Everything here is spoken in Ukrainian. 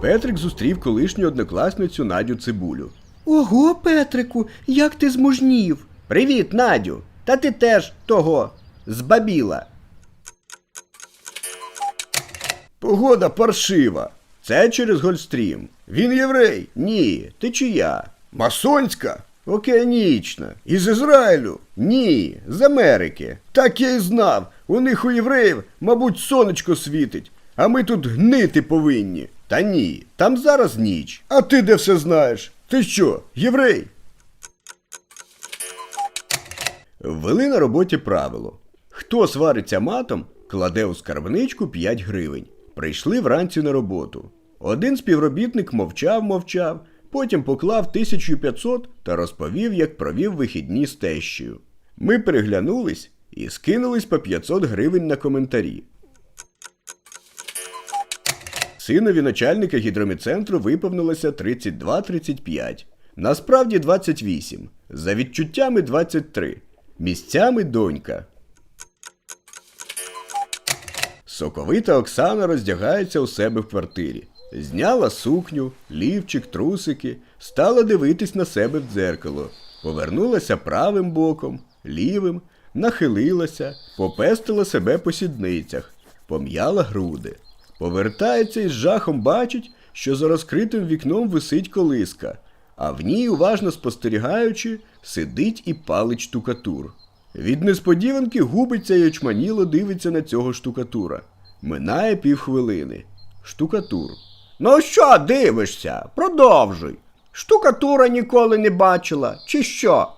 Петрик зустрів колишню однокласницю Надю Цибулю. Ого, Петрику, як ти змужнів. Привіт, Надю! Та ти теж того збабіла. Погода паршива. Це через Гольстрім. Він єврей? Ні. Ти чия? Масонська? Океанічна. Із Ізраїлю? Ні, з Америки. Так я й знав. У них у євреїв, мабуть, сонечко світить, а ми тут гнити повинні. Та ні, там зараз ніч. А ти де все знаєш? Ти що, єврей? Ввели на роботі правило. Хто свариться матом, кладе у скарбничку 5 гривень. Прийшли вранці на роботу. Один співробітник мовчав, мовчав, потім поклав 1500 та розповів, як провів вихідні з тещею. Ми переглянулись і скинулись по 500 гривень на коментарі. Синові начальника гідроміцентру виповнилося 32-35. Насправді 28. За відчуттями 23. Місцями донька. Соковита Оксана роздягається у себе в квартирі. Зняла сукню, лівчик, трусики, стала дивитись на себе в дзеркало. Повернулася правим боком, лівим, нахилилася, попестила себе по сідницях, пом'яла груди. Повертається і з жахом бачить, що за розкритим вікном висить колиска, а в ній, уважно спостерігаючи, сидить і палить штукатур. Від несподіванки губиться й очманіло дивиться на цього штукатура. Минає півхвилини. Штукатур. Ну що дивишся? Продовжуй. Штукатура ніколи не бачила, чи що?